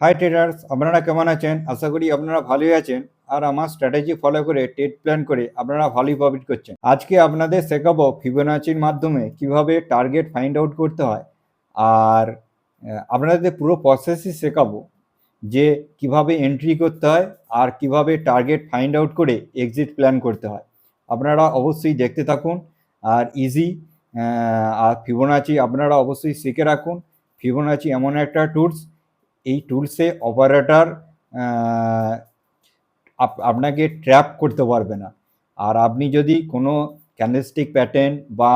High traders আপনারা কেমন আছেন? আশা করি আপনারা ভালোই আছেন। আর আমার স্ট্র্যাটেজি ফলো করে ট্রেড প্ল্যান করে আপনারা ভালোই প্রফিট করছেন। আজকে আপনাদের শেখাবো ফিবোনাচির মাধ্যমে কীভাবে টার্গেট ফাইন্ড আউট করতে হয়। আর আপনাদের পুরো প্রসেসই শেখাবো যে কীভাবে এন্ট্রি করতে হয় আর কীভাবে টার্গেট ফাইন্ড আউট করে এক্সিট প্ল্যান করতে হয়। আপনারা অবশ্যই দেখতে থাকুন। আর ইজি আর ফিবোনাচি আপনারা অবশ্যই শিখে রাখুন। ফিবোনাচি এমন একটা টুলস এই টুলসে অপারেটর আপনাকে ট্র্যাপ করতে পারবে না। আর আপনি যদি কোনো ক্যান্ডেলস্টিক প্যাটার্ন বা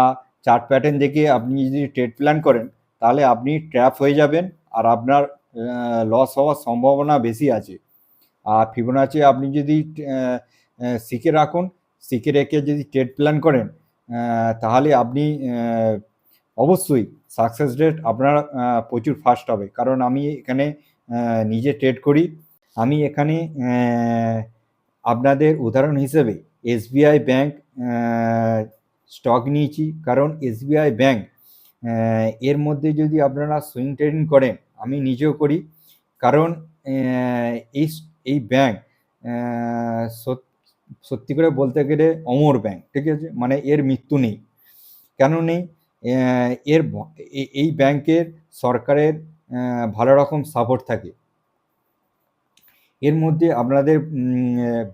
চার্ট প্যাটার্ন দেখে আপনি যদি ট্রেড প্ল্যান করেন, তাহলে আপনি ট্র্যাপ হয়ে যাবেন আর আপনার লস হওয়ার সম্ভাবনা বেশি আছে। আর ফিবোনাচি আপনি যদি শিখে রাখুন শিখে রেখে যদি ট্রেড প্ল্যান করেন তাহলে আপনি অবশ্যই সাকসেস রেট আপনার প্রচুর ফাস্ট হবে। কারণ আমি এখানে নিজে ট্রেড করি। আমি এখানে আপনাদের উদাহরণ হিসেবে এসবিআই ব্যাংক স্টক নিয়েছি। কারণ এসবিআই ব্যাংক এর মধ্যে যদি আপনারা সুইং ট্রেডিং করেন, আমি নিজেও করি। কারণ এই এই ব্যাংক সত্যি করে বলতে গেলে অমর ব্যাংক ঠিক আছে? মানে এর মৃত্যু নেই। কেন নেই? এর এই ব্যাংকের সরকারের ভালো রকম সাপোর্ট থাকে। এর মধ্যে আপনাদের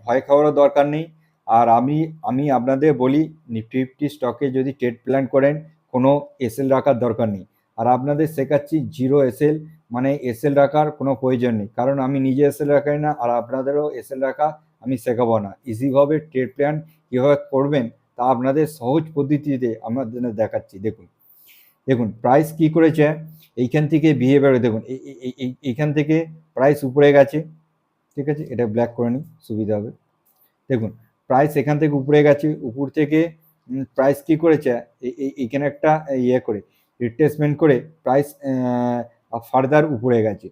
ভয় খাওয়ারও দরকার নেই। আর আমি আমি আপনাদের বলি, নিফটি ফিফটি স্টকে যদি ট্রেড প্ল্যান করেন, কোনো এসএল রাখার দরকার নেই। আর আপনাদের শেখাচ্ছি জিরো এসএল মানে এসএল রাখার কোনো প্রয়োজন নেই। কারণ আমি নিজে এসএল রাখাই না, আর আপনাদেরও এসএল রাখা আমি শেখাবো না। ইজিভাবে ট্রেড প্ল্যান কীভাবে করবেন তা আপনাদের সহজ পদ্ধতিতে আপনাদের দেখাচ্ছি, দেখুন। দেখুন প্রাইস কি করেছে? এইখান থেকে বিহেভিয়ার দেখুন, এই- এই- এই- এই- এইখান থেকে প্রাইস উপরে গেছে, ঠিক আছে? এটা ব্ল্যাক করে নিই সুবিধা হবে। দেখুন প্রাইস এখান থেকে উপরে গেছে, উপর থেকে প্রাইস কি করেছে? এই- এই- এইখানে একটা ইয়ে করে রিট্রেসমেন্ট করে প্রাইস ফার্দার উপরে গেছে।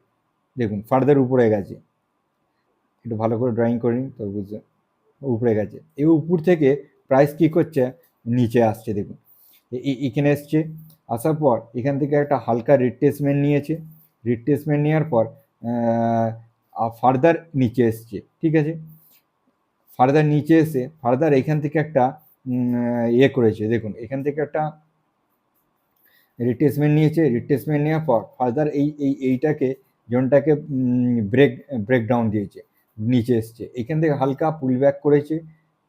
দেখুন ফার্দার উপরে গেছে। একটু ভালো করে ড্রয়িং করে নিন তো বুঝতে উপরে গেছে। এই উপর থেকে প্রাইস কি করছে নিচে আসছে, দেখুন। এখানে এসছে, আসার পর এখান থেকে একটা হালকা রিট্রেসমেন্ট নিয়েছে। রিট্রেসমেন্ট নেওয়ার পর ফার্দার নিচে এসছে, ঠিক আছে? ফার্দার নিচে এসে ফার্দার এখান থেকে একটা ইয়ে করেছে, দেখুন, এখান থেকে একটা রিট্রেসমেন্ট নিয়েছে। রিট্রেসমেন্ট নেওয়ার পর ফার্দার এই এই, এইটাকে, জোনটাকে ব্রেক ব্রেকডাউন দিয়েছে, নিচে এসছে। এখান থেকে হালকা পুল ব্যাক করেছে।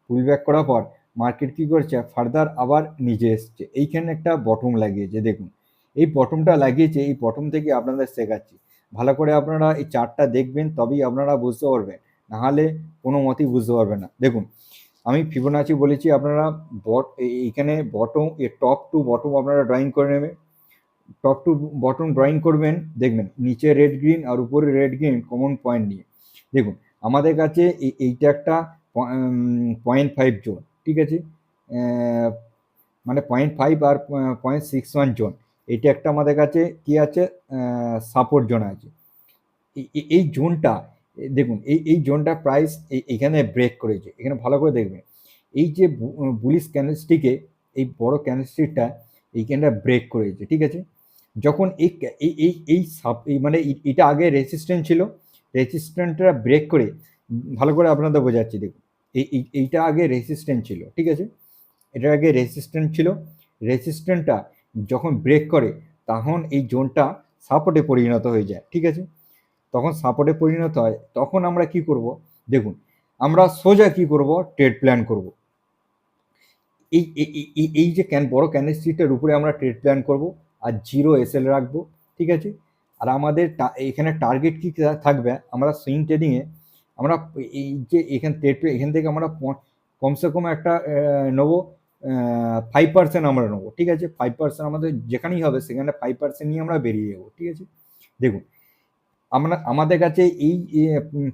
পুল ব্যাক করার পর মার্কেট কী করছে? ফার্দার আবার নিচে এসছে। এইখানে একটা বটম লাগিয়েছে, দেখুন। এই বটমটা লাগিয়েছে, এই বটম থেকে আপনাদের শেখাচ্ছি। ভালো করে আপনারা এই চার্টটা দেখবেন, তবেই আপনারা বুঝতে পারবেন। নাহলে কোনো মতেই বুঝতে পারবেন না। দেখুন, আমি ফিবোনাচি বলেছি, আপনারা বট এইখানে বটম এ টপ টু বটম আপনারা ড্রয়িং করে নেবেন। টপ টু বটম ড্রয়িং করবেন, দেখবেন, নিচে রেড গ্রিন আর উপরে রেড গ্রিন কমন পয়েন্ট নিয়ে। দেখুন, আমাদের কাছে এই- এইটা একটা পয়েন্ট ফাইভ জোন। ঠিক আছে? মানে পয়েন্ট ফাইভ আর পয়েন্ট সিক্স ওয়ান জোন। এটা একটা আমাদের কাছে কি আছে? সাপোর্ট জোন আছে। এই- জোনটা দেখুন, এই এই জোনটা প্রাইস এখানে ব্রেক করেছে। এখানে ভালো করে দেখবেন। এই যে বুলিশ ক্যান্ডেলস্টিকে এই বড় ক্যান্ডেলস্টিকটা এইখানটা ব্রেক করেছে, ঠিক আছে? যখন এই এই এই সাপ এই মানে এটা আগে রেসিস্ট্যান্ট ছিল। রেসিস্ট্যান্টটা ব্রেক করে, ভালো করে আপনাদের বোঝাচ্ছি, দেখুন। এই, এই- এইটা আগে রেসিস্ট্যান্ট ছিল, ঠিক আছে? এটা আগে রেসিস্ট্যান্ট ছিল। রেসিস্ট্যান্টটা যখন ব্রেক করে, তখন এই জোনটা সাপোর্টে পরিণত হয়ে যায়, ঠিক আছে? তখন সাপোর্টে পরিণত হয়, তখন আমরা কি করব? দেখুন, আমরা সোজা কি করব? ট্রেড প্ল্যান করব। এই, এই- যে ক্যান বড় ক্যান্ডেলস্টিকটার উপরে আমরা ট্রেড প্ল্যান করব আর জিরো এসএল রাখব, ঠিক আছে? আর আমাদের এখানে টার্গেট কি থাকবে? আমরা সুইং ট্রেডিংয়ে আমরা এই যে এখান ট্রেড এখান থেকে আমরা কমসে কম একটা নেব ফাইভ পার্সেন্ট আমরা নেব, ঠিক আছে? ফাইভ পার্সেন্ট আমাদের যেখানেই হবে, সেখানে ফাইভ পার্সেন্ট নিয়ে আমরা বেরিয়ে যাব, ঠিক আছে? দেখুন, আমরা, আমাদের কাছে এই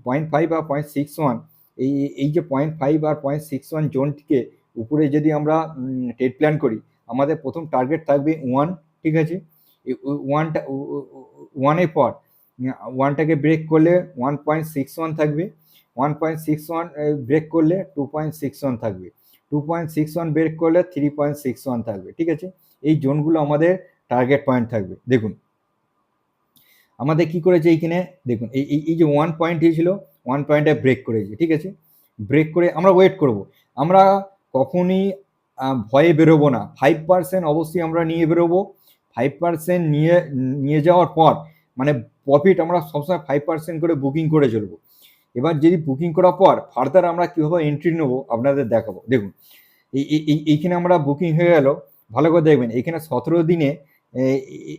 পয়েন্ট ফাইভ আর পয়েন্ট সিক্স ওয়ান এই এই যে পয়েন্ট ফাইভ আর পয়েন্ট সিক্স ওয়ান জোনটিকে উপরে যদি আমরা ট্রেড প্ল্যান করি, আমাদের প্রথম টার্গেট থাকবে ওয়ান ঠিক আছে? ওয়ানটা ওয়ানের পর ওয়ানটাকে ব্রেক করলে ওয়ান পয়েন্ট সিক্স ওয়ান থাকবে। One point six one break করলে টু পয়েন্ট সিক্স ওয়ান থাকবে। Two point six one break করলে থ্রি পয়েন্ট সিক্স ওয়ান থাকবে, ঠিক আছে? এই জোনগুলো আমাদের টার্গেট পয়েন্ট থাকবে। দেখুন, আমাদের কি করেছে এইখানে? দেখুন, এই, এই- যে ওয়ান পয়েন্ট ছিল ওয়ান পয়েন্টে ব্রেক করেছে, ঠিক আছে? ব্রেক করে আমরা ওয়েট করব। আমরা কখনই ভয়ে বেরোবো না। ফাইভ পার্সেন্ট অবশ্যই আমরা নিয়ে বেরোবো। ফাইভ পার্সেন্ট নিয়ে নিয়ে যাওয়ার পর মানে প্রফিট আমরা সবসময় ফাইভ পার্সেন্ট করে বুকিং করে চলবো। এবার যদি বুকিং করার পর ফার্দার আমরা কীভাবে এন্ট্রি নেব আপনাদের দেখাবো। দেখুন, এই, এই- এই- এইখানে আমরা বুকিং হয়ে গেল, ভালো করে দেখবেন, এইখানে সতেরো দিনে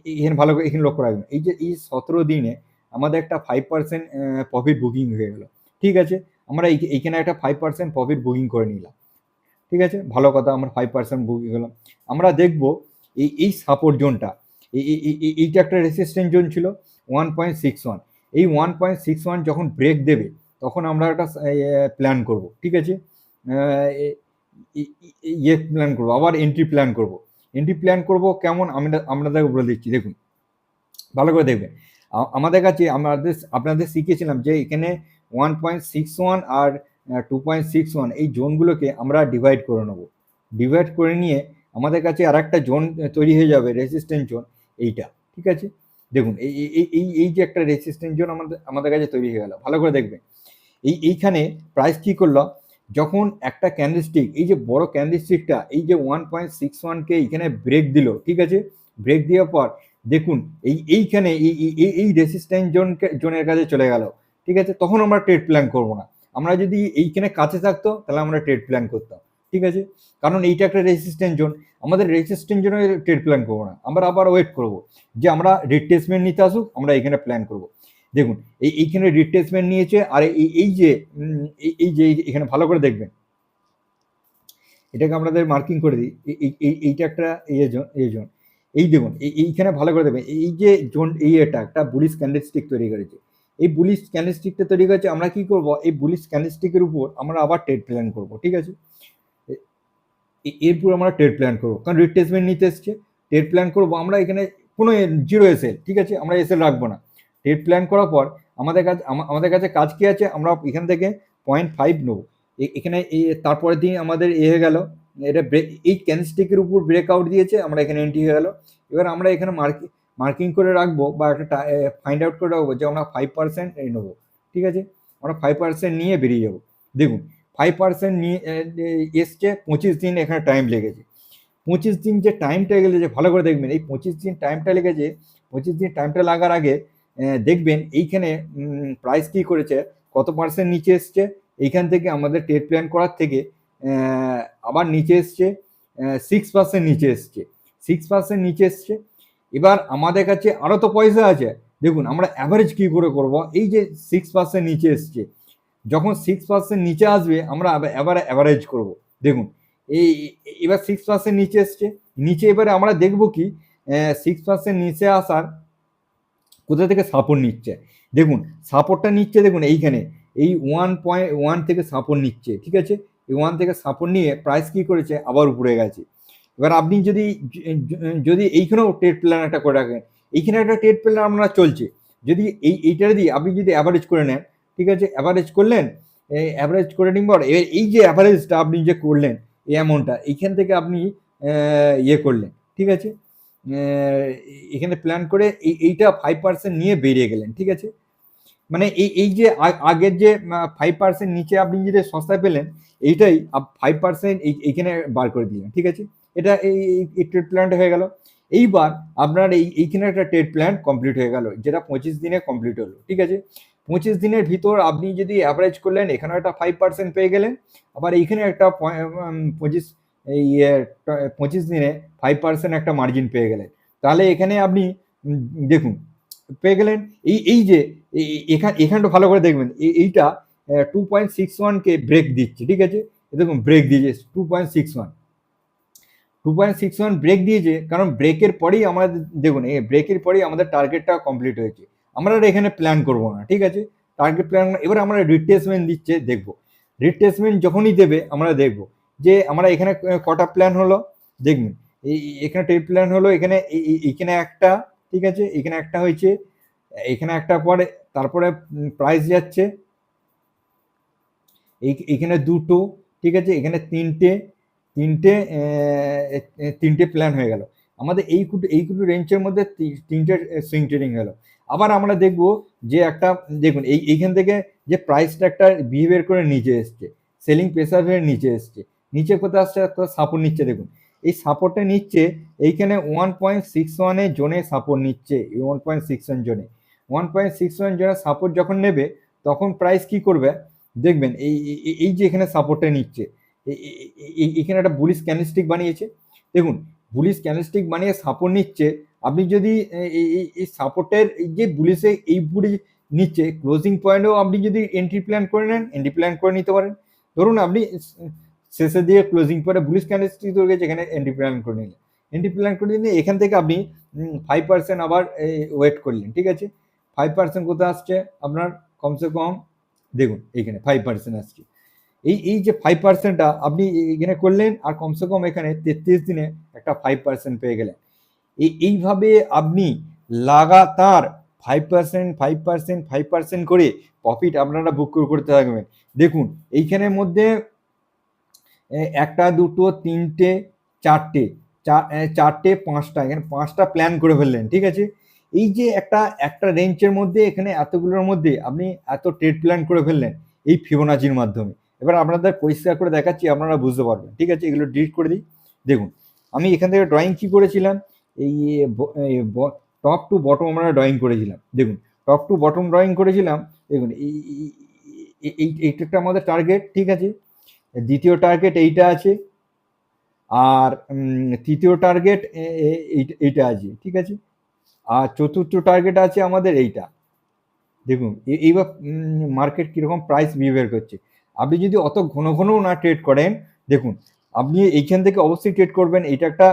এখানে ভালো করে এখানে লক্ষ্য রাখবেন, এই যে, এই সতেরো দিনে আমাদের একটা ফাইভ পার্সেন্ট প্রফিট বুকিং হয়ে গেল। ঠিক আছে? আমরা এই- এইখানে একটা ফাইভ পার্সেন্ট প্রফিট বুকিং করে নিলাম। ঠিক আছে? ভালো কথা, আমরা ফাইভ পার্সেন্ট বুকিং করলাম আমরা দেখব, এই এই সাপোর্ট জোনটা এই, এই- এই- এই- এইটা একটা রেসিস্ট্যান্ট জোন ছিল। ওয়ান পয়েন্ট সিক্স ওয়ান এই ওয়ান পয়েন্ট সিক্স ওয়ান যখন ব্রেক দেবে, তখন আমরা একটা প্ল্যান করব, ঠিক আছে? ইয়ে প্ল্যান করব, আবার এন্ট্রি প্ল্যান করব। এন্ট্রি প্ল্যান করব কেমন? আমি আপনাদেরকে বলে দিচ্ছি, দেখুন, ভালো করে দেখবেন। আমাদের কাছে, আমাদের, আপনাদের শিখেছিলাম যে এখানে ওয়ান পয়েন্ট সিক্স ওয়ান আর টু পয়েন্ট সিক্স ওয়ান এই জোনগুলোকে আমরা ডিভাইড করে নেব। ডিভাইড করে নিয়ে আমাদের কাছে আর একটা জোন তৈরি হয়ে যাবে রেসিস্ট্যান্ট জোন, এইটা, ঠিক আছে? দেখুন, এই, এই- এই যে একটা রেসিস্ট্যান্ট জোন আমাদের আমাদের কাছে তৈরি হয়ে গেল, ভালো করে দেখবেন। এই, এইখানে প্রাইস কী করল? যখন একটা ক্যান্ডেলস্টিক এই যে বড় ক্যান্ডেলস্টিকটা এই যে ওয়ান পয়েন্ট সিক্স ওয়ানকে এইখানে ব্রেক দিল, ঠিক আছে? ব্রেক দেওয়ার পর, দেখুন, এই, এইখানে এই, এই- এই এই রেসিস্ট্যান্ট জোনকে জোনের কাছে চলে গেল, ঠিক আছে? তখন আমরা ট্রেড প্ল্যান করব না। আমরা যদি এইখানে কাছে থাকতো, তাহলে আমরা ট্রেড প্ল্যান করতাম। ঠিক আছে? কারণ এইটা একটা রেসিস্ট্যান্ট জোন আমাদের রেসিস্ট্যান্ট জোনে ট্রেড প্ল্যান করব না। আমরা আবার ওয়েট করব যে আমরা রিট্রেসমেন্ট নিতে আসুক, আমরা এখানে প্ল্যান করব। দেখুন, এই এইখানে রিট্রেসমেন্ট নিয়েছে, আর এই যে এই যে এখানে ভালো করে দেখবেন। এটাকে আপনাদের মার্কিং করে দিই। এই- এই- এই, এইটা একটা ইয়ে জোন এই জোন এই দেখুন, এই, এইখানে ভালো করে দেখবেন। এই যে জোন এই এটা একটা বুলিশ ক্যান্ডেলস্টিক তৈরি করেছে। এই বুলিশ ক্যান্ডেলস্টিকটা তৈরি করেছে, আমরা কি করব? এই বুলিশ ক্যান্ডেলস্টিকের উপর আমরা আবার ট্রেড প্ল্যান করব, ঠিক আছে? এ- এ- এরপর আমরা ট্রেড প্ল্যান করব। কারণ রিপ্লেসমেন্ট নিতে এসছে। ট্রেড প্ল্যান করব, আমরা এখানে কোনো জিরো এসএল ঠিক আছে? আমরা এসএল রাখব না। ট্রেড প্ল্যান করার পর আমাদের কাছে আমাদের কাছে কাজ কী আছে? আমরা এখান থেকে পয়েন্ট ফাইভ নেব। এখানে তারপরের দিন আমাদের এ হয়ে গেল। এটা ব্রেক এই ক্যান্ডেলস্টিকের উপর ব্রেকআউট দিয়েছে, আমরা এখানে এন্ট্রি হয়ে গেল। এবার আমরা এখানে মার্কিং মার্কিং করে রাখব বা একটা ফাইন্ড আউট করে রাখব যে আমরা ফাইভ পার্সেন্ট নেব। ঠিক আছে? আমরা ফাইভ পার্সেন্ট নিয়ে বেরিয়ে যাব। দেখুন ফাইভ পার্সেন্ট নিয়ে এসছে, পঁচিশ দিন এখানে টাইম লেগেছে। পঁচিশ দিন যে টাইমটা লেগেছে ভালো করে দেখবেন, এই পঁচিশ দিন টাইমটা লেগেছে, পঁচিশ দিন টাইমটা লাগার আগে দেখবেন এইখানে প্রাইস কী করেছে, কত পার্সেন্ট নিচে এসছে, এইখান থেকে আমাদের ট্রেড প্ল্যান করার থেকে আবার নিচে এসছে সিক্স পার্সেন্ট নিচে এসছে সিক্স পার্সেন্ট নিচে এসছে। এবার আমাদের কাছে আরও তো পয়সা আছে, দেখুন আমরা অ্যাভারেজ কী করে করব, এই যে সিক্স পার্সেন্ট নিচে এসছে যখন সিক্স পার্সেন্ট নিচে আসবে, আমরা এবার অ্যাভারেজ করব। দেখুন, এই, এবার সিক্স পার্সেন্ট নিচে এসছে। নিচে এবারে আমরা দেখব কি সিক্স পার্সেন্ট নিচে আসার কোথা থেকে সাপোর্ট নিচ্ছে? দেখুন সাপোর্টটা নিচ্ছে দেখুন এইখানে। এই ওয়ান পয়েন্ট ওয়ান থেকে সাপোর্ট নিচ্ছে, ঠিক আছে? এই ওয়ান থেকে সাপোর্ট নিয়ে প্রাইস কি করেছে? আবার উপরে গেছে। এবার আপনি যদি যদি এইখানেও ট্রেড প্ল্যান একটা করে রাখেন, এইখানে একটা ট্রেড প্ল্যান আপনার চলছে। যদি এই এইটা দিয়ে আপনি যদি অ্যাভারেজ করে নেন ঠিক আছে? অ্যাভারেজ করলেন অ্যাভারেজ করে নিন পর এবার এই যে অ্যাভারেজটা আপনি যে করলেন, এই অ্যামাউন্টটা এইখান থেকে আপনি ইয়ে করলেন, ঠিক আছে? এখানে প্ল্যান করে এই, এইটা ফাইভ পার্সেন্ট নিয়ে বেরিয়ে গেলেন, ঠিক আছে? মানে এই এই যে আগের যে ফাইভ পার্সেন্ট নিচে আপনি যেটা সস্তায় পেলেন, এইটাই ফাইভ পার্সেন্ট এইখানে বার করে দিলেন, ঠিক আছে? এটা এই এই ট্রেড প্ল্যানটা হয়ে গেল। এইবার আপনার এই, এইখানে একটা ট্রেড প্ল্যান কমপ্লিট হয়ে গেল, যেটা পঁচিশ দিনে কমপ্লিট হলো, ঠিক আছে? পঁচিশ দিনের ভিতর আপনি যদি অ্যাভারেজ করলেন এখানে একটা ফাইভ পার্সেন্ট পেয়ে গেলেন। আবার এইখানে একটা পঁচিশ, এই পঁচিশ দিনে ফাইভ পার্সেন্ট একটা মার্জিন পেয়ে গেলেন। তাহলে এখানে আপনি দেখুন, পেয়ে গেলেন। এই এই যে এখান, এখানটা ভালো করে দেখবেন। এই- এইটা টু পয়েন্ট সিক্স ওয়ানকে ব্রেক দিচ্ছে, ঠিক আছে? দেখুন ব্রেক দিয়েছে two point six one two point six one break দিয়েছে, কারণ ব্রেকের পরেই আমাদের, দেখুন এই ব্রেকের পরেই আমাদের টার্গেটটা কমপ্লিট হয়েছে। আমরা এখানে প্ল্যান করব না, ঠিক আছে? টার্গেট প্ল্যান এবার আমরা রিট্রেসমেন্ট দিচ্ছে, দেখব। রিট্রেসমেন্ট যখনই দেবে, আমরা দেখব যে আমরা এখানে কটা প্ল্যান হলো দেখবেন এই, এখানে ট্রেড প্ল্যান হলো, এখানে এখানে একটা, ঠিক আছে? এখানে একটা হয়েছে, এখানে একটা পরে, তারপরে প্রাইস যাচ্ছে। এখানে দুটো, ঠিক আছে? এখানে তিনটে তিনটে তিনটে প্ল্যান হয়ে গেল। আমাদের এই কুটু এই কুটু রেঞ্জের মধ্যে তিনটে সুইং ট্রেডিং গেল আবার আমরা দেখব যে একটা, দেখুন, এই, এইখান থেকে যে প্রাইসটা একটা বিহেভিয়ার করে নিচে এসছে সেলিং প্রেসার হয়ে নিচে এসছে, নিচে কোথায় আসছে? একটা সাপোর্ট নিচ্ছে, দেখুন। এই সাপোর্টটা নিচ্ছে, এইখানে ওয়ান পয়েন্ট সিক্স ওয়ানের জোনে সাপোর্ট নিচ্ছে ওয়ান পয়েন্ট সিক্স ওয়ান জোনে। ওয়ান পয়েন্ট সিক্স ওয়ান জোনে সাপোর্ট যখন নেবে, তখন প্রাইস কি করবে? দেখবেন, এই, এই- যে এখানে সাপোর্টটা নিচ্ছে এখানে একটা বুলিশ ক্যান্ডেলস্টিক বানিয়েছে। দেখুন বুলিশ ক্যান্ডেলস্টিক বানিয়ে সাপোর্ট নিচ্ছে আপনি যদি এই সাপোর্টের যে বুলিশে এই বুড়ি নিচ্ছে ক্লোজিং পয়েন্টেও আপনি যদি এন্ট্রি প্ল্যান করে নেন এন্ট্রি প্ল্যান করে নিতে পারেন। ধরুন আপনি শেষে দিয়ে ক্লোজিং পরে বুলিশ ক্যান্ডেলস্টিক ধরে গেছে এখানে এন্ট্রি প্ল্যান করে নিলেন। এন্ট্রি প্ল্যান করে নিলে এখান থেকে আপনি ফাইভ পার্সেন্ট আবার ওয়েট করলেন, ঠিক আছে? ফাইভ পার্সেন্ট কোথায় আসছে? আপনার কমসে কম, দেখুন এইখানে ফাইভ পার্সেন্ট আসছে। এই এই যে ফাইভ পার্সেন্টটা আপনি এখানে করলেন, আর কমসে কম এখানে তেত্রিশ দিনে একটা ফাইভ পার্সেন্ট পেয়ে গেলেন। এইভাবে আপনি লাগাতার five percent five percent five percent করে প্রফিট আপনারা বুক করতে থাকবেন। দেখুন, এইখানের মধ্যে একটা, দুটো, তিনটে, চারটে চারটে, পাঁচটা, এখানে পাঁচটা প্ল্যান করে ফেললেন, ঠিক আছে? এই যে একটা একটা রেঞ্জের মধ্যে এখানে এতগুলোর মধ্যে আপনি এত ট্রেড প্ল্যান করে ফেললেন এই ফিবোনাচির মাধ্যমে। এবার আপনাদের পরিষ্কার করে দেখাচ্ছি, আপনারা বুঝতে পারবেন, ঠিক আছে? এগুলো ডিলিট করে দিই। দেখুন, আমি এখান থেকে ড্রয়িং কী করেছিলাম? এই টপ টু বটম আমরা ড্রয়িং করেছিলাম। দেখুন টপ টু বটম ড্রয়িং করেছিলাম, দেখুন, এই, এই- এই- এই এইটা একটা আমাদের টার্গেট ঠিক আছে? দ্বিতীয় টার্গেট এইটা আছে, আর তৃতীয় টার্গেট এইটা আছে, ঠিক আছে? আর চতুর্থ টার্গেট আছে আমাদের এইটা। দেখুন এইবার মার্কেট কীরকম প্রাইস বিহেভিয়ার করছে। আপনি যদি অত ঘন ঘনও না ট্রেড করেন, দেখুন আপনি এইখান থেকে অবশ্যই ট্রেড করবেন। এটা একটা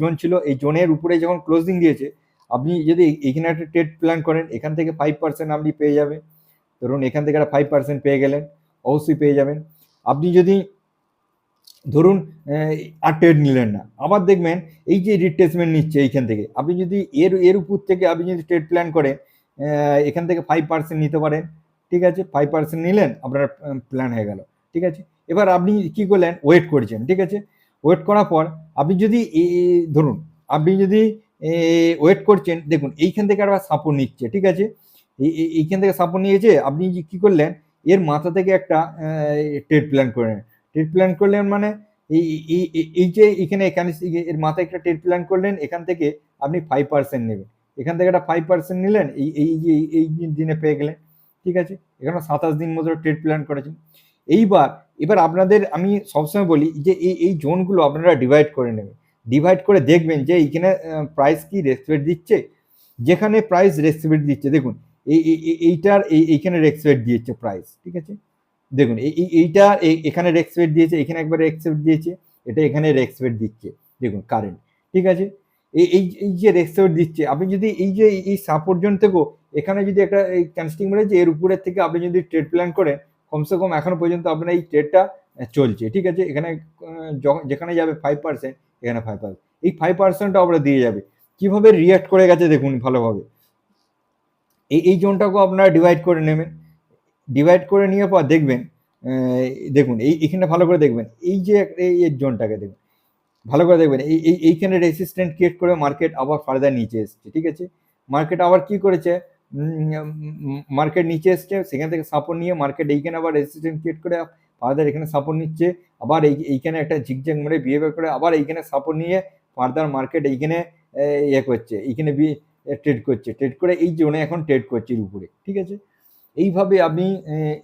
জোন ছিল। এই জোনের উপরে যখন ক্লোজিং দিয়েছে, আপনি যদি এইখানে একটা ট্রেড প্ল্যান করেন, এখান থেকে ফাইভ পার্সেন্ট আপনি পেয়ে যাবেন। ধরুন এখান থেকে একটা ফাইভ পার্সেন্ট পেয়ে গেলেন, অবশ্যই পেয়ে যাবেন। আপনি যদি, ধরুন আর ট্রেড নিলেন না, আবার দেখবেন এই যে রিট্রেসমেন্ট নিচ্ছে এইখান থেকে, আপনি যদি এর এর উপর থেকে আপনি যদি ট্রেড প্ল্যান করেন এখান থেকে ফাইভ পার্সেন্ট নিতে পারেন, ঠিক আছে? ফাইভ পার্সেন্ট নিলেন, আপনার প্ল্যান হয়ে গেল, ঠিক আছে? এবার আপনি কি করলেন? ওয়েট করছেন, ঠিক আছে? ওয়েট করার পর আপনি যদি ধরুন, আপনি যদি ওয়েট করছেন, দেখুন, এইখান থেকে আবার সাপোর্ট নিচ্ছে, ঠিক আছে? এই- এই- এইখান থেকে সাপোর্ট নিয়েছে, আপনি কি করলেন, এর মাথা থেকে একটা ট্রেড প্ল্যান করলেন। ট্রেড প্ল্যান করলেন মানে এই যে এখানে এখানে এর মাথায় একটা ট্রেড প্ল্যান করলেন, এখান থেকে আপনি ফাইভ পার্সেন্ট নেবেন। এখান থেকে একটা ফাইভ পার্সেন্ট নিলেন, এই, এই- এই দিনে পেয়ে গেলেন, ঠিক আছে? এখানে সাতাশ দিন মতো ট্রেড প্ল্যান করেছেন। এইবার, এবার আপনাদের আমি সবসময় বলি যে এই এই জোনগুলো আপনারা ডিভাইড করে নেবেন। ডিভাইড করে দেখবেন যে এইখানে প্রাইস কি রেসপেক্ট দিচ্ছে? যেখানে প্রাইস রেসপেক্ট দিচ্ছে, দেখুন, এই, এই- এই- এইটার, এই, এইখানে রেসপেক্ট দিয়েছে প্রাইস ঠিক আছে? দেখুন, এই, এই- এইটা এই- এখানে রেক্সপেক্ট দিয়েছে, এখানে একবার রেক্সপেক্ট দিয়েছে, এটা এখানে রেক্সপেক্ট দিচ্ছে, দেখুন কারেন্ট ঠিক আছে? এই এই এই যে রেক্সপেক্ট দিচ্ছে, আপনি যদি এই যে, এই- সাপোর্ট জোন থেকেও এখানে যদি একটা, এই ক্যান্সটিং মেরেছে, এর উপরের থেকে আপনি যদি ট্রেড প্ল্যান করেন কমসে কম এখনও পর্যন্ত আপনার এই ট্রেডটা চলছে। ঠিক আছে? এখানে যেখানে যাবে ফাইভ পার্সেন্ট এখানে ফাইভ পার্সেন্ট এই ফাইভ পার্সেন্টটা আমরা দিয়ে যাবে। কীভাবে রিয়াক্ট করে গেছে দেখুন ভালোভাবে। এই এই জোনটাকেও আপনারা ডিভাইড করে নেবেন। ডিভাইড করে নিয়ে পর দেখবেন দেখুন, এই এখানে ভালো করে দেখবেন। এই যে এই জোনটাকে দেখুন। ভালো করে দেখবেন, এই- এইখানে রেসিস্ট্যান্ট ক্রিয়েট করে মার্কেট আবার ফার্দার নিচে এসছে। ঠিক আছে? মার্কেট আবার কি করেছে? মার্কেট নিচে এসছে সেখান থেকে সাপোর্ট নিয়ে মার্কেট এইখানে আবার রেসিস্ট্যান্ট ক্রিয়েট করে ফার্দার এখানে সাপোর্ট নিচ্ছে আবার এই এইখানে একটা ঝিকঝাক মেরে বিহেভিয়ার করে আবার এইখানে সাপোর্ট নিয়ে ফার্দার মার্কেট এইখানে ইয়ে করছে এইখানে ট্রেড করছে ট্রেড করে এই জোনে এখন ট্রেড করছে এর উপরে ঠিক আছে? এইভাবে আপনি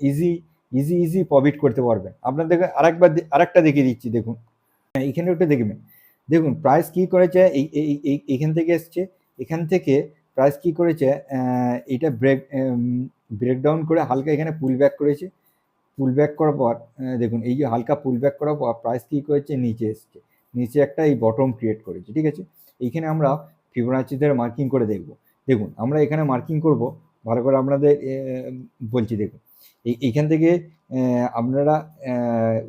ইজি ইজি ইজি প্রফিট করতে পারবেন। আপনাদেরকে আরেকবার আরেকটা দেখিয়ে দিচ্ছি দেখুন। হ্যাঁ, এইখানে একটু দেখবেন। দেখুন প্রাইস কি করেছে এই- এইখান থেকে এসছে এখান থেকে প্রাইস কি করেছে? এটা ব্রেক ব্রেকডাউন করে হালকা এখানে পুল ব্যাক করেছে। পুল ব্যাক করার পর দেখুন, এই যে হালকা পুল ব্যাক করার পর প্রাইস কি করেছে? নিচে এসছে। নিচে একটা এই বটম ক্রিয়েট করেছে, ঠিক আছে? এইখানে আমরা ফিবোনাচিদের মার্কিং করে দেখব। দেখুন, আমরা এখানে মার্কিং করব, ভালো করে আপনাদের বলছি, দেখুন। এই এইখান থেকে আপনারা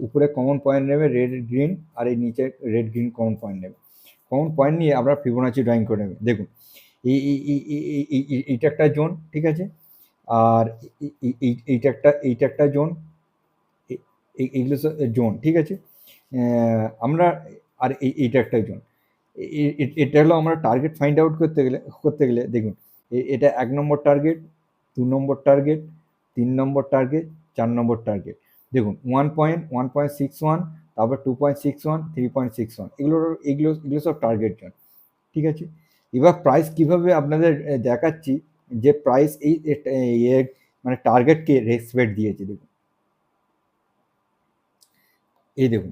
উপরে কমন পয়েন্ট নেবে রেড গ্রিন আর এই নিচে রেড গ্রিন কমন পয়েন্ট নেবে। কমন পয়েন্ট নিয়ে আপনারা ফিবোনাচি ড্রয়িং করে নেবেন। দেখুন এই এই- এই- এই- এই- এই- এই- এইটা একটা জোন, ঠিক আছে? আর এই- এই- এই- এইটা একটা এইটা একটা জোন এই- এই- এইগুলো জোন, ঠিক আছে? আমরা, আর এই, এইটা একটা জোন। এটা হলো আমরা টার্গেট ফাইন্ড আউট করতে গেলে করতে গেলে, দেখুন এটা এক নম্বর টার্গেট দু নম্বর টার্গেট তিন নম্বর টার্গেট চার নম্বর টার্গেট দেখুন one point one point six one তারপর two point six one three point six one এগুলো এগুলো এগুলো সব টার্গেট জোন, ঠিক আছে? এবার প্রাইস কীভাবে আপনাদের দেখাচ্ছি যে প্রাইস এই মানে টার্গেটকে রেসপেক্ট দিয়েছে, দেখুন। এই দেখুন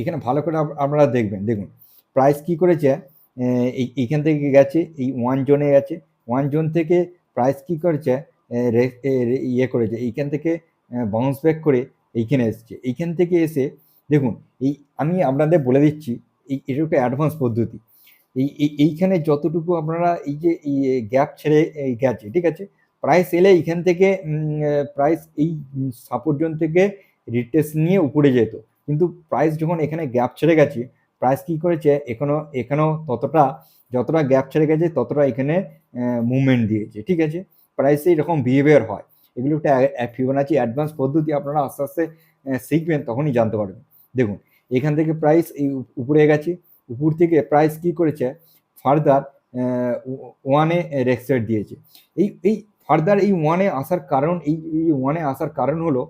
এখানে ভালো করে আপনারা দেখবেন, দেখুন প্রাইস কি করেছে এই- এইখান থেকে গেছে, এই ওয়ান জোনে গেছে ওয়ান জোন থেকে প্রাইস কি করেছে ইয়ে করেছে, এইখান থেকে বাউন্স ব্যাক করে এইখানে এসছে, এইখান থেকে এসে দেখুন, এই আমি আপনাদের বলে দিচ্ছি, এই এটা একটা অ্যাডভান্স পদ্ধতি। এই, এই- এইখানে যতটুকু আপনারা এই যে গ্যাপ ছেড়ে গেছে ঠিক আছে? প্রাইস এলে এইখান থেকে প্রাইস এই সাপোর্ট জোন থেকে রিটেস নিয়ে উপরে যেত। কিন্তু প্রাইস যখন এখানে গ্যাপ ছেড়ে গেছে প্রাইস কি করেছে? এখনও এখানেও ততটা, যতটা গ্যাপ ছেড়ে গেছে, ততটা এখানে মুভমেন্ট দিয়েছে, ঠিক আছে? প্রাইসে এরকম বিহেভিয়ার হয়। এগুলো একটা ফিবোনাচি অ্যাডভান্স পদ্ধতি, আপনারা আস্তে আস্তে শিখবেন, তখনই জানতে পারবেন। দেখুন, এখান থেকে প্রাইস এই, উপরে গেছে। উপর থেকে প্রাইস কি করেছে? ফার্দার ওয়ানে রেক্সেট দিয়েছে। এই এই ফার্দার এই ওয়ানে আসার কারণ, এই ওয়ানে আসার কারণ হলো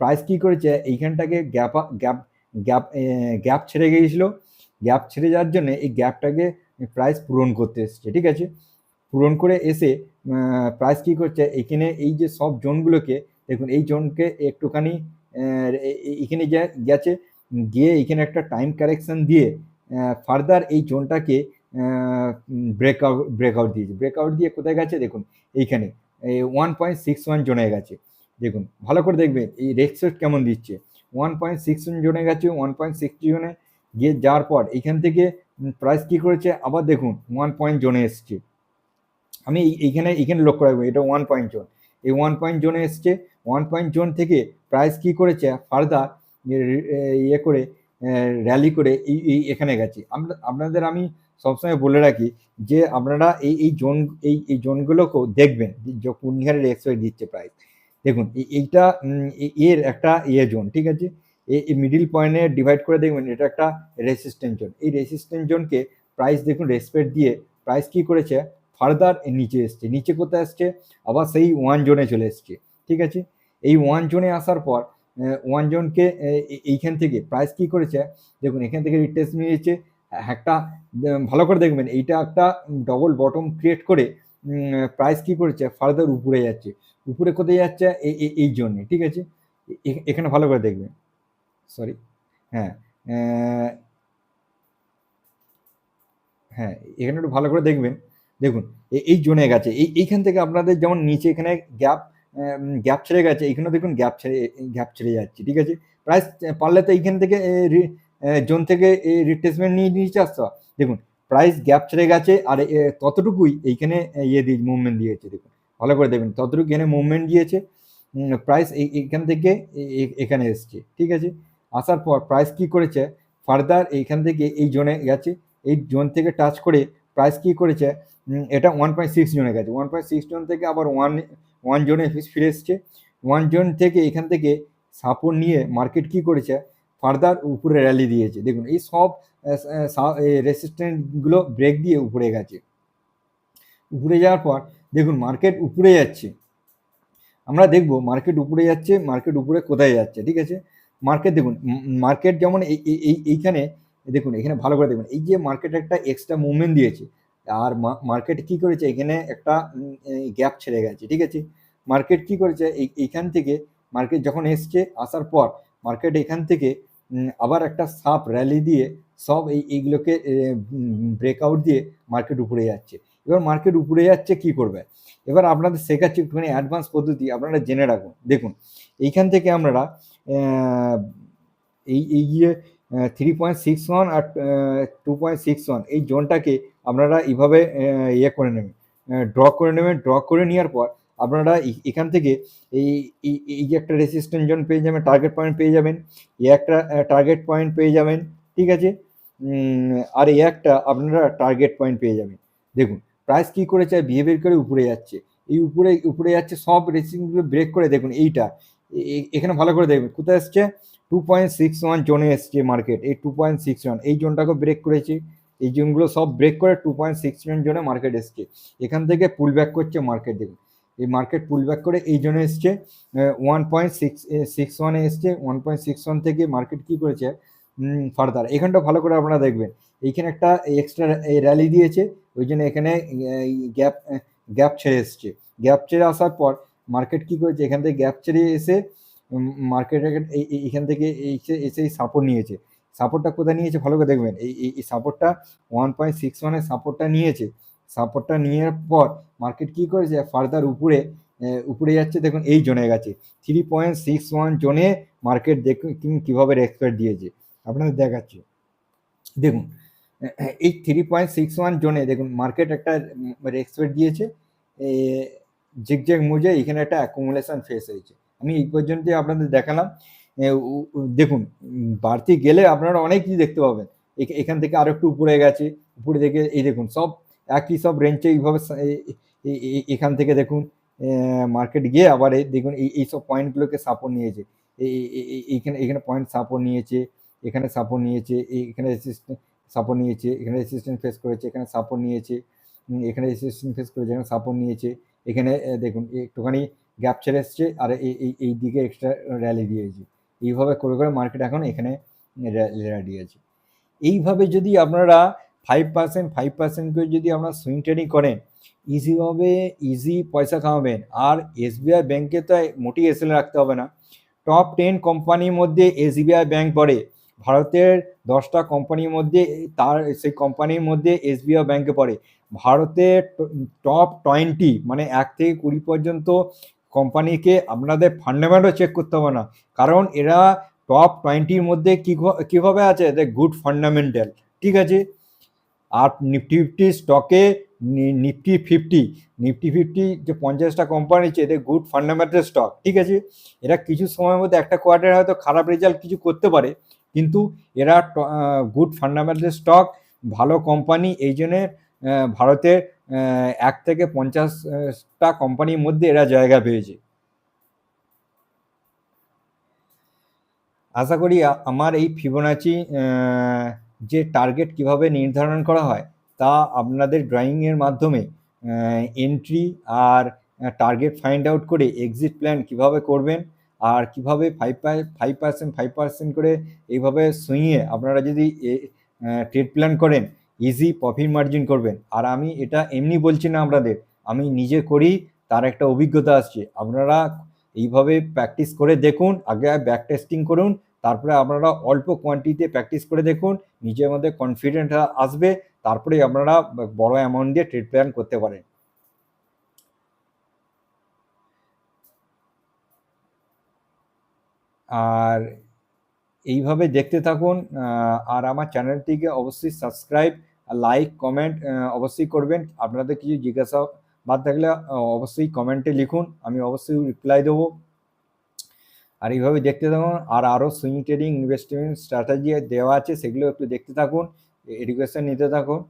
প্রাইস কি করেছে? এইখানটাকে গ্যাপ গ্যাপ গ্যাপ গ্যাপ ছেড়ে গিয়েছিল। গ্যাপ ছেড়ে যাওয়ার জন্য এই গ্যাপটাকে প্রাইস পূরণ করতে এসছে, ঠিক আছে? পূরণ করে এসে প্রাইস কি করছে? এখানে এই যে সব জোনগুলোকে, দেখুন, এই জোনকে একটুখানি এখানে গেছে গিয়ে এখানে একটা টাইম কারেকশন দিয়ে ফার্দার এই জোনটাকে ব্রেকআউট ব্রেকআউট দিয়েছে। ব্রেকআউট দিয়ে কোথায় গেছে? দেখুন, এইখানে। ওয়ান পয়েন্ট সিক্স ওয়ান জোনে গেছে। দেখুন, ভালো করে দেখবেন, এই রেক্সেট কেমন দিচ্ছে? ওয়ান পয়েন্ট সিক্স ওয়ান জোনে গেছে ওয়ান পয়েন্ট সিক্স জোনে গিয়ে যাওয়ার পর এখান থেকে প্রাইস কী করেছে? আবার দেখুন ওয়ান পয়েন্ট জোনে এসছে। আমি এই- এইখানে এইখানে লক্ষ্য রাখব, এটা ওয়ান পয়েন্ট জোন। এই ওয়ান পয়েন্ট জোনে এসছে ওয়ান পয়েন্ট জোন থেকে প্রাইস কী করেছে? ফার্দার ইয়ে করে র্যালি করে এই এই এখানে গেছে। আমরা, আপনাদের আমি সবসময় বলে রাখি যে, আপনারা এই এই জোন, এই এই জোনগুলোকেও দেখবেন যে কোন হারে দিচ্ছে প্রাইস দেখুন, এই- এইটা এর একটা ইয়ে জোন, ঠিক আছে? এই মিডিল পয়েন্টে ডিভাইড করে দেখবেন, এটা একটা রেসিস্ট্যান্ট জোন। এই রেসিস্ট্যান্ট জোনকে প্রাইস দেখুন রেসপেক্ট দিয়ে প্রাইস কি করেছে? ফার্দার নিচে এসছে। নিচে কোথায় আসছে? আবার সেই ওয়ান জোনে চলে এসছে, ঠিক আছে? এই ওয়ান জোনে আসার পর ওয়ান জোনকে এইখান থেকে প্রাইস কি করেছে? দেখুন, এখান থেকে রিটেস্ট নিয়েছে একটা ভালো করে দেখবেন, এইটা একটা ডবল বটম ক্রিয়েট করে প্রাইস কি করেছে? ফার্দার উপরে যাচ্ছে। উপরে কোথায় যাচ্ছে? এই জন্যে, ঠিক আছে? এখানে ভালো করে দেখবেন। সরি হ্যাঁ হ্যাঁ এখানে একটু ভালো করে দেখবেন। দেখুন এই জোনে গেছে। এই, এইখান থেকে আপনাদের যেমন নিচে এখানে গ্যাপ গ্যাপ ছেড়ে গেছে। এইখানে দেখুন গ্যাপ ছেড়ে গ্যাপ ছেড়ে যাচ্ছে, ঠিক আছে? প্রাইস পারলে তো এইখান থেকে জোন থেকে রিপ্লেসমেন্ট নিয়ে নিচে আসতে দেখুন প্রাইস গ্যাপ ছেড়ে গেছে, আর ততটুকুই এইখানে ইয়ে দিয়ে মুভমেন্ট দিয়েছে, দেখুন। ভালো করে দেখবেন ততটুকু এখানে মুভমেন্ট দিয়েছে প্রাইস এইখান থেকে এখানে এসছে, ঠিক আছে? আসার পর প্রাইস কি করেছে? ফার্দার এইখান থেকে এই জোনে গেছে, এই জোন থেকে টাচ করে প্রাইস কি করেছে? এটা ওয়ান পয়েন্ট সিক্স জোনে গেছে। ওয়ান পয়েন্ট সিক্স জোন থেকে আবার ওয়ান ওয়ান জোনে ফিরে এসছে। ওয়ান জোন থেকে এখান থেকে সাপোর্ট নিয়ে মার্কেট কি করেছে? ফার্দার উপরে র্যালি দিয়েছে। দেখুন, এই সব রেসিস্ট্যান্টগুলো ব্রেক দিয়ে উপরে গেছে। উপরে যাওয়ার পর দেখুন মার্কেট উপরে যাচ্ছে। আমরা দেখব মার্কেট উপরে যাচ্ছে মার্কেট উপরে কোথায় যাচ্ছে, ঠিক আছে? মার্কেট দেখুন মার্কেট যেমন এই, এই- এই, এইখানে, দেখুন, এখানে ভালো করে দেখুন, এই যে মার্কেট একটা এক্সট্রা মুভমেন্ট দিয়েছে আর মার্কেট কি করেছে? এখানে একটা গ্যাপ ছেড়ে গেছে, ঠিক আছে? মার্কেট কি করেছে? এই, এইখান থেকে মার্কেট যখন এসছে, আসার পর মার্কেট এখান থেকে আবার একটা সাপ র্যালি দিয়ে সব এই, এইগুলোকে ব্রেকআউট দিয়ে মার্কেট উপরে যাচ্ছে। এবার মার্কেট উপরে যাচ্ছে কি করবে? এবার আপনাদের শেখাচ্ছি একটুখানি অ্যাডভান্স পদ্ধতি, আপনারা জেনে রাখুন। দেখুন, এইখান থেকে আমরা এই এই যে থ্রি পয়েন্ট সিক্স ওয়ান আর টু পয়েন্ট সিক্স ওয়ান এই জোনটাকে আপনারা এইভাবে ইয়ে করে নেবেন। ড্র করে নেবেন। ড্র করে নেওয়ার পর আপনারা এখান থেকে এই এই- যে একটা রেসিস্ট্যান্ট জোন পেয়ে যাবেন টার্গেট পয়েন্ট পেয়ে যাবেন এই একটা টার্গেট পয়েন্ট পেয়ে যাবেন, ঠিক আছে? আর এই একটা আপনারা টার্গেট পয়েন্ট পেয়ে যাবেন। দেখুন প্রাইস কি করেছে বিহেভিয়ার করে উপরে যাচ্ছে। এই উপরে উপরে যাচ্ছে, সব রেসিংগুলো ব্রেক করে দেখুন এইটা। এখানে ভালো করে দেখবেন কোথায় এসছে? টু পয়েন্ট সিক্স ওয়ান জোনে এসছে মার্কেট এই টু পয়েন্ট সিক্স ওয়ান এই জোনটাকে ব্রেক করেছে। এই জোনগুলো সব ব্রেক করে টু পয়েন্ট সিক্স জোনে মার্কেট এসছে। এখান থেকে পুল ব্যাক করছে মার্কেট দেখুন। এই মার্কেট পুল ব্যাক করে এই জন্য এসছে ওয়ান পয়েন্ট সিক্স সিক্স ওয়ানে এসছে ওয়ান পয়েন্ট সিক্স ওয়ান থেকে মার্কেট কী করেছে? ফার্দার এখানটা ভালো করে আপনারা দেখবেন। এইখানে একটা এক্সট্রা র্যালি দিয়েছে, ওই জন্য এখানে গ্যাপ গ্যাপ ছেড়ে এসছে। গ্যাপ ছেড়ে আসার পর মার্কেট কী করেছে? এখান থেকে গ্যাপ ছেড়ে এসে মার্কেট এখান থেকে এসে এসে সাপোর্ট নিয়েছে। সাপোর্টটা কোথায় নিয়েছে ভালো করে দেখবেন। এই এই সাপোর্টটা ওয়ান পয়েন্ট সিক্স ওয়ানের সাপোর্টটা নিয়েছে। সাপোর্টটা নেওয়ার পর মার্কেট কী করেছে? ফার্দার উপরে উপরে যাচ্ছে। দেখুন, এই জোনে গেছে। থ্রি পয়েন্ট সিক্স ওয়ান জোনে মার্কেট দেখুন কীভাবে রেসপেক্ট দিয়েছে। আপনাদের দেখাচ্ছি। দেখুন, এই থ্রি পয়েন্ট সিক্স ওয়ান জোনে দেখুন মার্কেট একটা রেসপেক্ট দিয়েছে। ঝিকঝেক মুজে এখানে একটা অ্যাকুমুলেশন ফেস হয়েছে। আমি এই পর্যন্ত আপনাদের দেখালাম। দেখুন বাড়তি গেলে আপনারা অনেক কিছু দেখতে পাবেন। এখান থেকে আরও একটু উপরে গেছে, উপরে থেকে, এই দেখুন, সব একই, সব রেঞ্জে এইভাবে এখান থেকে দেখুন মার্কেট গিয়ে আবার দেখুন, এই এই সব পয়েন্টগুলোকে সাপোর্ট নিয়েছে। এইখানে, এখানে পয়েন্ট সাপোর্ট নিয়েছে, এখানে সাপোর্ট নিয়েছে এখানে সাপোর্ট নিয়েছে, এখানে রেসিস্ট্যান্ট ফেস করেছে, এখানে সাপোর্ট নিয়েছে এখানে রেসিস্ট্যান্ট ফেস করেছে, এখানে সাপোর্ট নিয়েছে, এখানে দেখুন, একটুখানি গ্যাপ ছেড়ে এসছে, আর এই এই দিকে এক্সট্রা র্যালি দিয়েছে। এইভাবে করে করে মার্কেট এখন এখানে আছে। এইভাবে যদি আপনারা ফাইভ পার্সেন্ট ফাইভ পার্সেন্ট করে যদি আপনারা সুইং ট্রেডিং করেন ইজিভাবে ইজি পয়সা কামাবেন। আর এসবিআই ব্যাংকে তো মোটেই এসএল রাখতে হবে না। টপ টেন কোম্পানির মধ্যে এসবিআই ব্যাংক পড়ে। ভারতের দশটা কোম্পানির মধ্যে তার, সেই কোম্পানির মধ্যে এসবিআই ব্যাংকে পড়ে। ভারতের টপ টোয়েন্টি মানে এক থেকে কুড়ি পর্যন্ত কোম্পানিকে আপনাদের ফান্ডামেন্টাল চেক করতে হবে না। কারণ এরা টপ টোয়েন্টির মধ্যে কী কীভাবে আছে? এদের গুড ফান্ডামেন্টাল ঠিক আছে? আর নিফটি ফিফটি স্টকে নিফটি ফিফটি নিফটি ফিফটি যে পঞ্চাশটা কোম্পানি আছে, এদের গুড ফান্ডামেন্টাল স্টক ঠিক আছে? এরা কিছু সময়ের মধ্যে একটা কোয়ার্টার হয়তো খারাপ রেজাল্ট কিছু করতে পারে, কিন্তু এরা গুড ফান্ডামেন্টাল স্টক ভালো কোম্পানি এই জন্যে ভারতের এক থেকে পঞ্চাশটা কোম্পানির মধ্যে এরা জায়গা পেয়েছে। আশা করি আমার এই ফিবোনাচি যে টার্গেট কীভাবে নির্ধারণ করা হয়, তা আপনাদের ড্রয়িংয়ের মাধ্যমে এন্ট্রি আর টার্গেট ফাইন্ড আউট করে এক্সিট প্ল্যান কীভাবে করবেন, আর কীভাবে five five percent five percent করে এইভাবে সুইয়ে আপনারা যদি ট্রেড প্ল্যান করেন ইজি প্রফিট মার্জিন করবেন। আর আমি এটা এমনি বলছি না আপনাদের, আমি নিজে করি, তার একটা অভিজ্ঞতা আসছে। আপনারা এইভাবে প্র্যাকটিস করে দেখুন, আগে ব্যাক টেস্টিং করুন, তারপরে আপনারা অল্প কোয়ান্টিটিতে প্র্যাকটিস করে দেখুন, নিজের মধ্যে কনফিডেন্ট আসবে, তারপরে আপনারা বড় অ্যামাউন্ট দিয়ে ট্রেড প্ল্যান করতে পারেন। আর এইভাবে দেখতে থাকুন আর আমার চ্যানেলটিকে অবশ্যই সাবস্ক্রাইব লাইক কমেন্ট অবশ্যই করবেন। আপনাদের কিছু জিজ্ঞাসা বাদ থাকলে অবশ্যই কমেন্টে লিখুন, আমি অবশ্যই রিপ্লাই দেবো। আর এইভাবে দেখতে থাকুন, আর আরও সুইং ট্রেডিং ইনভেস্টমেন্ট স্ট্র্যাটেজি দেওয়া আছে, সেগুলো একটু দেখতে থাকুন এডুকেশন নিতে থাকুন।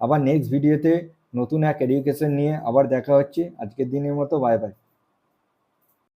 আবার নেক্সট ভিডিওতে নতুন এক এডুকেশন নিয়ে আবার দেখা হচ্ছে। আজকের দিনের মতো বাই বাই